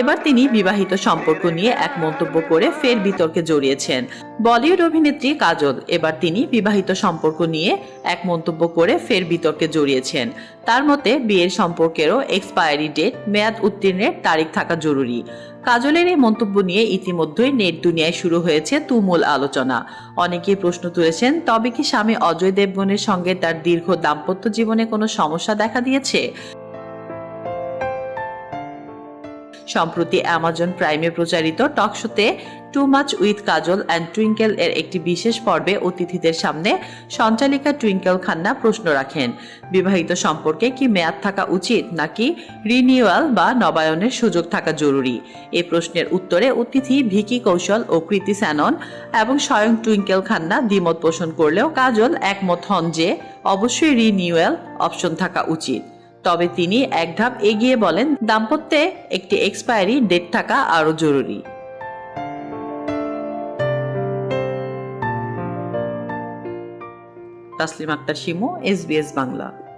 এবার তিনি বিবাহিত সম্পর্ক নিয়ে এক মন্তব্য করে ফের বিতর্কে জড়িয়েছেন। বলিউড অভিনেত্রী কাজল এবার তিনি বিবাহিত সম্পর্ক নিয়ে এক মন্তব্য করে ফের বিতর্কে জড়িয়েছেন। তার মতে, বিয়ের সম্পর্কেরও এক্সপায়ারি ডেট মেয়াদ উত্তীর্ণের তারিখ থাকা জরুরি। কাজলের এই মন্তব্য নিয়ে ইতিমধ্যেই নেট দুনিয়ায় শুরু হয়েছে তুমুল আলোচনা। অনেকেই প্রশ্ন তুলেছেন, তবে কি স্বামী অজয় দেবগনের সঙ্গে তার দীর্ঘ দাম্পত্য জীবনে কোনো সমস্যা দেখা দিয়েছে? সম্প্রতি অ্যামাজন প্রাইমে প্রচারিত টকশোতে too much with Kajol and Twinkle এর একটি বিশেষ পর্বে অতিথিদের সামনে সঞ্চালিকা টুইঙ্কেল খান্না প্রশ্ন রাখেন। বিবাহিত সম্পর্কে কি মেয়াদ থাকা উচিত নাকি রিনিউয়াল বা নবায়নের সুযোগ থাকা জরুরি? এ প্রশ্নের উত্তরে অতিথি ভিকি কৌশল ও কৃতি স্যানন এবং স্বয়ং টুইঙ্কেল খান্না দ্বিমত পোষণ করলেও কাজল একমত হন যে অবশ্যই রিনিউয়াল অপশন থাকা উচিত। তবে তিনি এক ধাপ এগিয়ে বলেন, দাম্পত্যে একটি এক্সপায়ারি ডেট থাকা আরও জরুরি। তাসলিম আক্তার শিমু এসবিএস বাংলা।